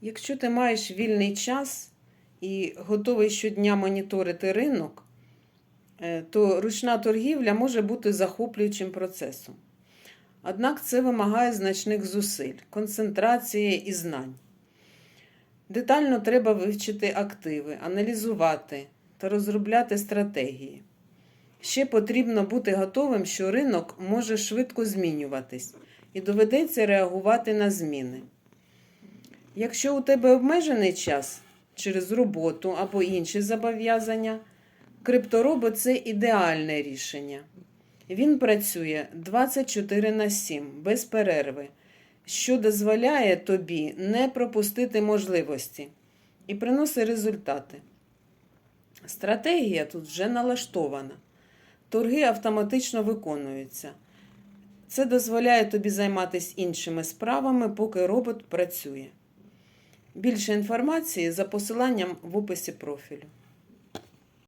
Якщо ти маєш вільний час і готовий щодня моніторити ринок, е, то ручна торгівля може бути захоплюючим процесом. Однак це вимагає значних зусиль, концентрації і знань. Детально треба вивчити активи, аналізувати та розробляти стратегії. Ще потрібно бути готовим, що ринок може швидко змінюватись і доведеться реагувати на зміни. Якщо у тебе обмежений час через роботу або інші зобов'язання, крипторобот це ідеальне рішення. Він працює 24 на 7 без перерви, що дозволяє тобі не пропустити можливості і приносить результати. Стратегія тут вже налаштована. Торги автоматично виконуються. Це дозволяє тобі займатися іншими справами, поки робот працює. Більше інформації за посиланням в описі профілю.